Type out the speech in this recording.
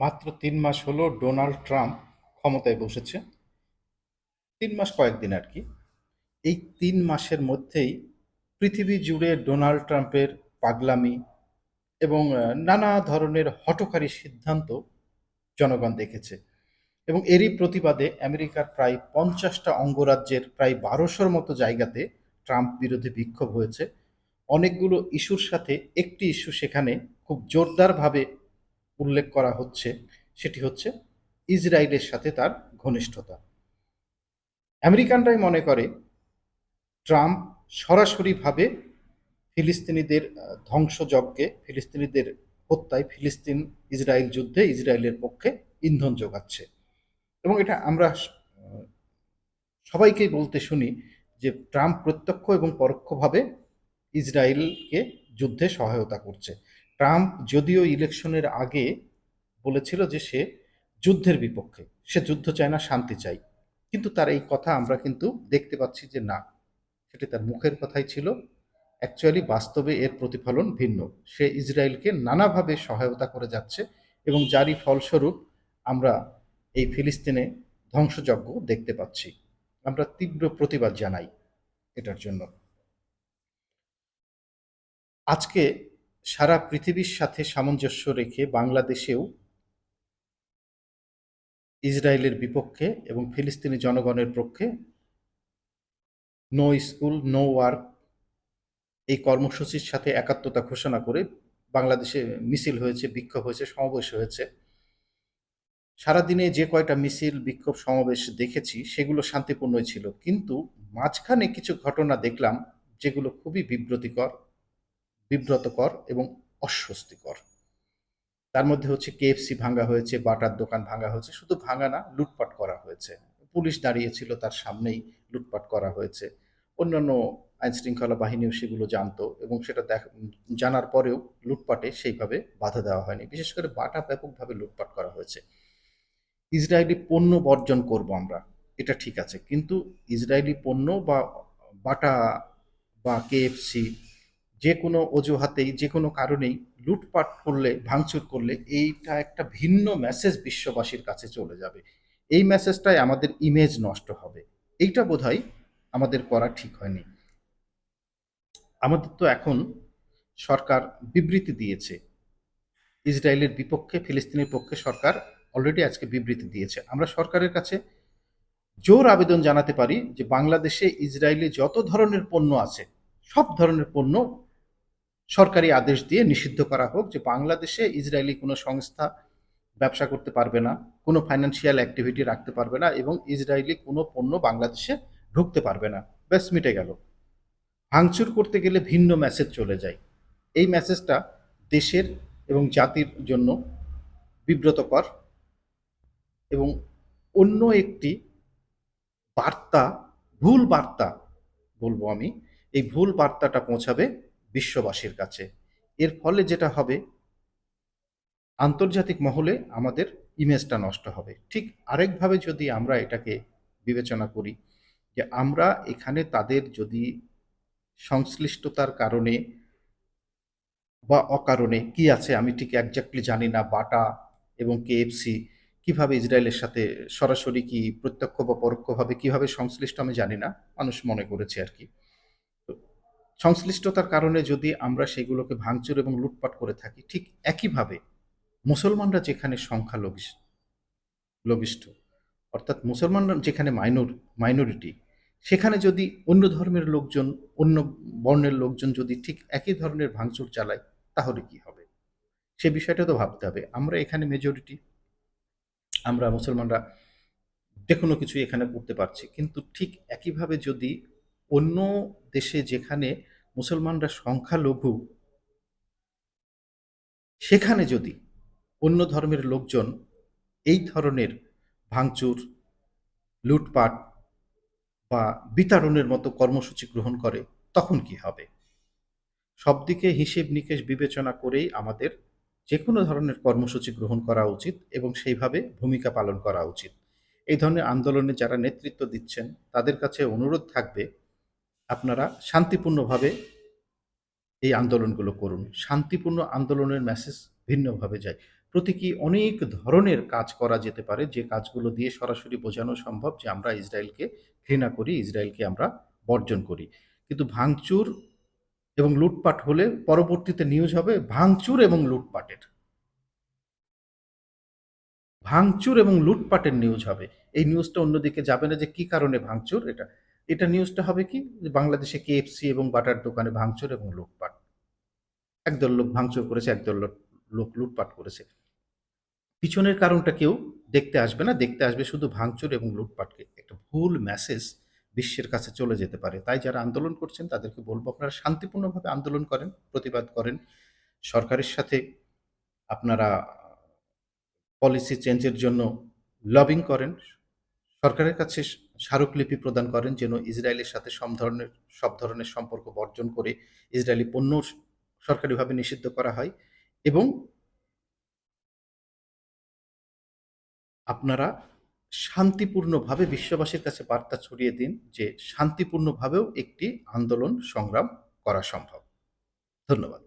মাত্র তিন মাস হলো ডোনাল্ড ট্রাম্প ক্ষমতায় বসেছে। তিন মাস কয়েকদিন আর কি। এই তিন মাসের মধ্যেই পৃথিবী জুড়ে ডোনাল্ড ট্রাম্পের পাগলামি এবং নানা ধরনের হঠকারী সিদ্ধান্ত জনগণ দেখেছে। এবং এরই প্রতিবাদে আমেরিকার প্রায় পঞ্চাশটা অঙ্গরাজ্যের প্রায় বারোশোর মতো জায়গাতে ট্রাম্প বিরোধী বিক্ষোভ হয়েছে। অনেকগুলো ইস্যুর সাথে একটি ইস্যু সেখানে খুব জোরদারভাবে উল্লেখ করা হচ্ছে, সেটি হচ্ছে ইসরায়েলের সাথে তার ঘনিষ্ঠতা। আমেরিকানরাই মনে করে ট্রাম্প সরাসরিভাবে ফিলিস্তিনিদের ধ্বংসযজ্ঞে, ফিলিস্তিনিদের হত্যায় ফিলিস্তিন ইসরায়েল যুদ্ধে ইসরায়েলের পক্ষে ইন্ধন যোগাচ্ছে। এবং এটা আমরা সবাইকেই বলতে শুনি যে ট্রাম্প প্রত্যক্ষ এবং পরোক্ষভাবে ইসরায়েলকে যুদ্ধে সহায়তা করছে। ট্রাম্প যদিও ইলেকশনের আগে বলেছিল যে সে যুদ্ধের বিপক্ষে, সে যুদ্ধ চায় না, শান্তি চাই। কিন্তু তার এই কথা আমরা কিন্তু দেখতে পাচ্ছি যে না, সেটি তার মুখের কথাই ছিল। অ্যাকচুয়ালি বাস্তবে এর প্রতিফলন ভিন্ন। সে ইসরায়েলকে নানাভাবে সহায়তা করে যাচ্ছে এবং যারই ফলস্বরূপ আমরা এই ফিলিস্তিনে ধ্বংসযজ্ঞ দেখতে পাচ্ছি। আমরা তীব্র প্রতিবাদ জানাই এটার জন্য। আজকে সারা পৃথিবীর সাথে সামঞ্জস্য রেখে বাংলাদেশেও ইসরায়েলের বিপক্ষে এবং ফিলিস্তিনি জনগণের পক্ষে নো স্কুল নো ওয়ার্ক এই কর্মসূচির সাথে একাত্মতা ঘোষণা করে বাংলাদেশে মিছিল হয়েছে, বিক্ষোভ হয়েছে, সমাবেশ হয়েছে। সারাদিনে যে কয়টা মিছিল, বিক্ষোভ, সমাবেশ দেখেছি, সেগুলো শান্তিপূর্ণই ছিল। কিন্তু মাঝখানে কিছু ঘটনা দেখলাম, যেগুলো খুবই বিব্রতিকর। বিব্রতকর এবং অস্বস্তিকর। তার মধ্যে হচ্ছে কেএফসি ভাঙা হয়েছে, বাটার দোকান ভাঙা হয়েছে, শুধু ভাঙা না, লুটপাট করা হয়েছে। পুলিশ দাঁড়িয়েছিল তার সামনেই লুটপাট করা হয়েছে। অন্যান্য আইন শৃঙ্খলা বাহিনীও সেগুলো জানতো এবং সেটা জানার পরেও লুটপাটে সেইভাবে বাধা দেওয়া হয়নি। বিশেষ করে বাটা ব্যাপকভাবে লুটপাট করা হয়েছে। ইসরায়েলি পণ্য বর্জন করব আমরা, এটা ঠিক আছে। কিন্তু ইসরায়েলি পণ্য বা বাটা বা কেএফসি যে কোনো অজুহাতেই, যে কোনো কারণেই লুটপাট করলে, ভাঙচুর করলে এইটা একটা ভিন্ন মেসেজ বিশ্ববাসীর কাছে চলে যাবে। এই মেসেজটাই আমাদের ইমেজ নষ্ট হবে। এইটা বোধহয় আমাদের করা ঠিক হয়নি। আমাদের তো এখন সরকার বিবৃতি দিয়েছে। ইসরায়েলের বিপক্ষে, ফিলিস্তিনের পক্ষে সরকার অলরেডি আজকে বিবৃতি দিয়েছে। আমরা সরকারের কাছে জোর আবেদন জানাতে পারি যে বাংলাদেশে ইসরায়েলে যত ধরনের পণ্য আছে, সব ধরনের পণ্য সরকারি আদেশ দিয়ে নিষিদ্ধ করা হোক যে বাংলাদেশে ইসরায়েলি কোনো সংস্থা ব্যবসা করতে পারবে না, কোনো ফাইন্যান্সিয়াল অ্যাক্টিভিটি রাখতে পারবে না এবং ইসরায়েলি কোনো পণ্য বাংলাদেশে ঢুকতে পারবে না। ব্যাস, মিটে গেল। ভাঙচুর করতে গেলে ভিন্ন মেসেজ চলে যায়। এই মেসেজটা দেশের এবং জাতির জন্য বিব্রতকর এবং অন্য একটি বার্তা, ভুল বার্তা বলব আমি, এই ভুল বার্তাটা পৌঁছাবে বিশ্ববাসীর কাছে। এর ফলে যেটা হবে, আন্তর্জাতিক মহলে আমাদের ইমেজটা নষ্ট হবে। ঠিক আরেকভাবে যদি আমরা এটাকে বিবেচনা করি, যে আমরা এখানে তাদের যদি সংশ্লিষ্টতার কারণে বা অকারণে কি আছে, আমি ঠিক একজাক্টলি জানি না, বাটা এবং কেএফসি কীভাবে ইসরায়েলের সাথে সরাসরি কি প্রত্যক্ষ বা পরোক্ষভাবে কীভাবে সংশ্লিষ্ট আমি জানি না, মানুষ মনে করেছে আর কি। সংশ্লিষ্টতার কারণে যদি আমরা সেগুলোকে ভাঙচুর এবং লুটপাট করে থাকি, ঠিক একইভাবে মুসলমানরা যেখানে সংখ্যা লঘিষ্ঠ, অর্থাৎ মুসলমানরা যেখানে মাইনর, মাইনরিটি, সেখানে যদি অন্য ধর্মের লোকজন, অন্য বর্ণের লোকজন যদি ঠিক একই ধরনের ভাঙচুর চালায়, তাহলে কি হবে? সে বিষয়টা তো ভাবতে হবে। আমরা এখানে মেজরিটি আমরা মুসলমানরা যে কোনো কিছু এখানে করতে পারছি। কিন্তু ঠিক একইভাবে যদি অন্য দেশে যেখানে মুসলমানরা সংখ্যালঘু, সেখানে যদি অন্য ধর্মের লোকজন এই ধরনের ভাঙচুর, লুটপাট বা বিতাড়নের মতো কর্মসূচি গ্রহণ করে, তখন কি হবে? সব দিকে হিসেব নিকেশ বিবেচনা করেই আমাদের যে কোনো ধরনের কর্মসূচি গ্রহণ করা উচিত এবং সেইভাবে ভূমিকা পালন করা উচিত। এই ধরনের আন্দোলনে যারা নেতৃত্ব দিচ্ছেন, তাদের কাছে অনুরোধ থাকবে আপনারা শান্তিপূর্ণভাবে এই আন্দোলনগুলো করুন। শান্তিপূর্ণ আন্দোলনের মেসেজ ভিন্নভাবে যায়। প্রতীকী অনেক ধরনের কাজ করা যেতে পারে, যে কাজগুলো দিয়ে সরাসরি বোঝানো সম্ভব যে আমরা ইসরায়েলকে ঘৃণা করি, ইসরায়েলকে আমরা বর্জন করি। কিন্তু ভাঙচুর এবং লুটপাট হলে পরবর্তীতে নিউজ হবে ভাঙচুর এবং লুটপাটের। ভাঙচুর এবং লুটপাটের নিউজ হবে। এই নিউজটা অন্যদিকে যাবে না যে কি কারণে ভাঙচুর, এটা এটা নিউজটা হবে কি? যে বাংলাদেশে কেএফসি এবং বাটার দোকানে ভাঙচুর এবং লুটপাট। একদল লোক ভাঙচুর করেছে, একদল লোক লুটপাট করেছে। পিছনের কারণটা কেউ দেখতে আসবে না, দেখতে আসবে শুধু ভাঙচুর এবং লুটপাটকে। একটা ভুল মেসেজ বিশ্বের কাছে চলে যেতে পারে। তাই যারা আন্দোলন করছেন, তাদেরকে বলব আপনারা শান্তিপূর্ণভাবে আন্দোলন করেন, প্রতিবাদ করেন। সরকারের সাথে আপনারা পলিসি চেঞ্জের জন্য লবিং করেন। সরকারের কাছে স্মারকলিপি প্রদান করেন যেন ইসরায়েলের সাথে সব ধরনের সব ধরনের সম্পর্ক বর্জন করে ইসরায়েলি পণ্য সরকারিভাবে নিষিদ্ধ করা হয় এবং আপনারা শান্তিপূর্ণভাবে বিশ্ববাসীর কাছে বার্তা ছড়িয়ে দিন যে শান্তিপূর্ণভাবেও একটি আন্দোলন সংগ্রাম করা সম্ভব। ধন্যবাদ।